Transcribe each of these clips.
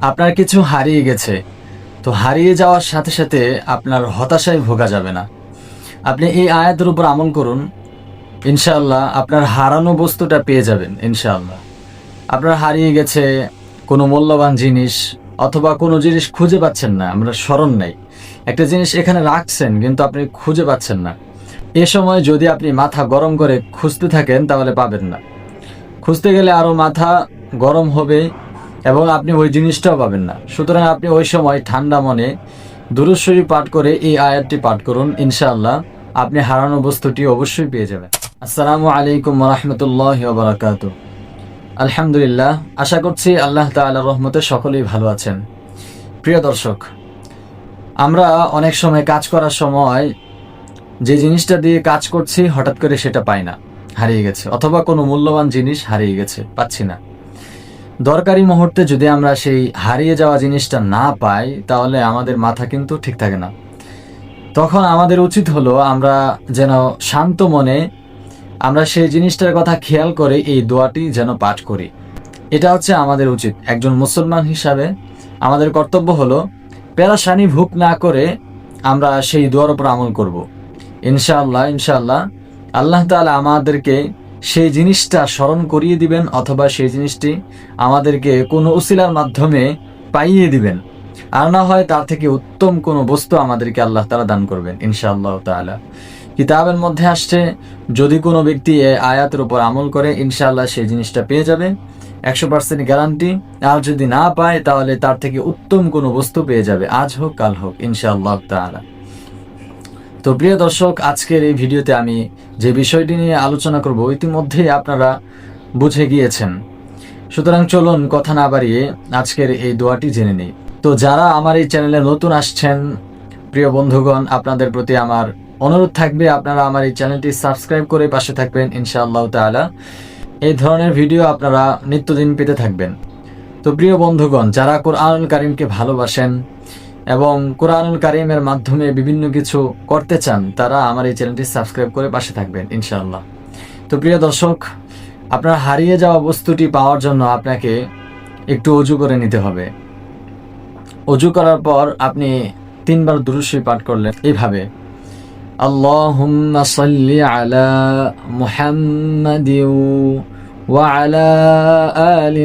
আপনার কিছু হারিয়ে গেছে। তো হারিয়ে যাওয়ার সাথে সাথে আপনার হতাশায় ভোগা যাবে না। আপনি এই আয়াতের উপর আমল করুন, ইনশাআল্লাহ আপনার হারানো বস্তুটা পেয়ে যাবেন, ইনশাআল্লাহ। আপনার হারিয়ে গেছে কোনো মূল্যবান জিনিস অথবা কোনো জিনিস খুঁজে পাচ্ছেন না, আমরা স্মরণ নেই। একটা জিনিস এখানে রাখছেন, কিন্তু আপনি খুঁজে পাচ্ছেন না। এ সময় যদি আপনি মাথা গরম করে খুঁজতে থাকেন, তাহলে পাবেন না। খুঁজতে গেলে আরও মাথা গরম হবে এবং আপনি ওই জিনিসটাও পাবেন না। সুতরাং আপনি ওই সময় ঠান্ডা মনে দুরুশ্বরী পাঠ করে এই আয়াতটি পাঠ করুন, ইনশাআল্লাহ আপনি হারানো বস্তুটি অবশ্যই পেয়ে যাবেন। আসসালামু আলাইকুম রহমতুল্লাহ বারাকাত আলহামদুলিল্লাহ, আশা করছি আল্লাহ তাআলার রহমতে সকলেই ভালো আছেন। প্রিয় দর্শক, আমরা অনেক সময় কাজ করার সময় যে জিনিসটা দিয়ে কাজ করছি হঠাৎ করে সেটা পাই না, হারিয়ে গেছে, অথবা কোনো মূল্যবান জিনিস হারিয়ে গেছে, পাচ্ছি না। দরকারি মুহূর্তে যদি আমরা সেই হারিয়ে যাওয়া জিনিসটা না পাই, তাহলে আমাদের মাথা কিন্তু ঠিক থাকে না। তখন আমাদের উচিত হলো আমরা যেন শান্ত মনে আমরা সেই জিনিসটার কথা খেয়াল করে এই দোয়াটি যেন পাঠ করি। এটা হচ্ছে আমাদের উচিত। একজন মুসলমান হিসাবে আমাদের কর্তব্য হলো প্যারাসানি ভুক না করে আমরা সেই দোয়ার উপর আমল করব। ইনশাআল্লাহ ইনশাআল্লাহ আল্লাহ তাআলা আমাদেরকে সেই জিনিসটা স্মরণ করিয়ে দিবেন অথবা সেই জিনিসটি আমাদেরকে কোনো উসিলার মাধ্যমে পাইয়ে দিবেন। আর না হয় তার থেকে উত্তম কোনো বস্তু আমাদেরকে আল্লাহ তাআলা দান করবেন, ইনশাআল্লাহ তাআলা। কিতাবের মধ্যে আসছে, যদি কোনো ব্যক্তি আয়াতের উপর আমল করে, ইনশাআল্লাহ সেই জিনিসটা পেয়ে যাবে। একশো পার্সেন্ট গ্যারান্টি। আর যদি না পায়, তাহলে তার থেকে উত্তম কোনো বস্তু পেয়ে যাবে। আজ হোক, কাল হোক, ইনশাআল্লাহ তাআলা। তো প্রিয় দর্শক, আজকের এই ভিডিওতে আমি যে বিষয়টি নিয়ে আলোচনা করব, ইতিমধ্যেই আপনারা বুঝে গিয়েছেন। সুতরাং চলুন কথা না বাড়িয়ে আজকের এই দোয়াটি জেনে নিই। তো যারা আমার এই চ্যানেলে নতুন আসছেন, প্রিয় বন্ধুগণ, আপনাদের প্রতি আমার অনুরোধ থাকবে, আপনারা আমার এই চ্যানেলটি সাবস্ক্রাইব করে পাশে থাকবেন, ইনশাআল্লাহ তাআলা। এই ধরনের ভিডিও আপনারা নিত্যদিন পেতে থাকবেন। তো প্রিয় বন্ধুগণ, যারা কোরআন কারিমকে ভালোবাসেন এবং কোরআন কারিমের মাধ্যমে বিভিন্ন কিছু করতে চান, তারা আমার এই চ্যানেলটি সাবস্ক্রাইব করে পাশে থাকবেন, ইনশাআল্লাহ। তো প্রিয় দর্শক, আপনার হারিয়ে যাওয়া বস্তুটি পাওয়ার জন্য আপনাকে একটু অজু করে নিতে হবে। অজু করার পর আপনি তিনবার দুরুশি পাঠ করলেন এইভাবে আল্লাহ সাল্লি আলা মুহাম্মাদ ওয়া আলা আলি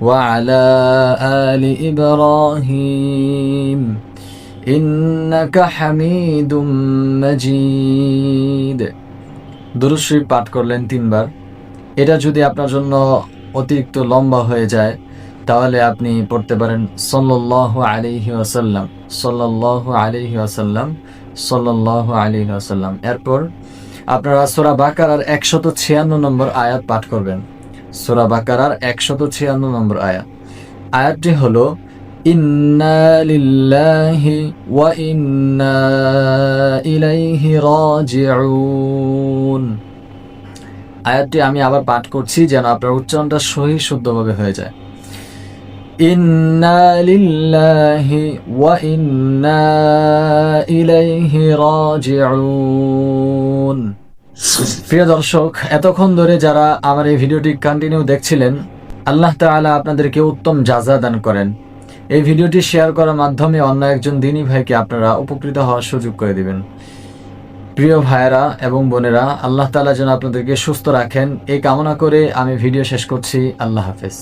وعلى آل إبراهيم إنك حميد مجيد দুরুশ্রী পাঠ করলেন তিনবার এটা যদি আপনার জন্য অতিরিক্ত লম্বা হয়ে যায় তাহলে আপনি পড়তে পারেন সল্লাহ আলিহি আসাল্লাম সল্লাহ আলিহি আসাল্লাম সল্লাহ আলিহি আসাল্লাম এরপর আপনারা সোরা বাকারার একশত ছিয়ান্ন নম্বর আয়াত পাঠ করবেন সোরা বাকারার একশত ছিয়ান্ন নম্বর আয়াত। আয়াতটি হলো, ইন্না লিল্লাহি ওয়া ইন্না ইলাইহি রাজিউন। আয়াতটি আমি আবার পাঠ করছি যেন আপনার উচ্চারণটা সহি শুদ্ধভাবে হয়ে যায়। ইন্না লিল্লাহি ওয়া ইন্না ইলাইহি রাজিউন। প্রিয় দর্শক, এতক্ষণ ধরে যারা আমার এই ভিডিওটি কন্টিনিউ দেখছিলেন, আল্লাহ তাআলা আপনাদেরকে উত্তম জাযা দান করেন। এই ভিডিওটি শেয়ার করার মাধ্যমে অন্য একজন দিনী ভাইকে আপনারা উপকৃত হওয়ার সুযোগ করে দিবেন। প্রিয় ভাইয়েরা এবং বোনেরা, আল্লাহ তাআলা যেন আপনাদেরকে সুস্থ রাখেন। এই কামনা করে আমি ভিডিও শেষ করছি। আল্লাহ হাফেজ।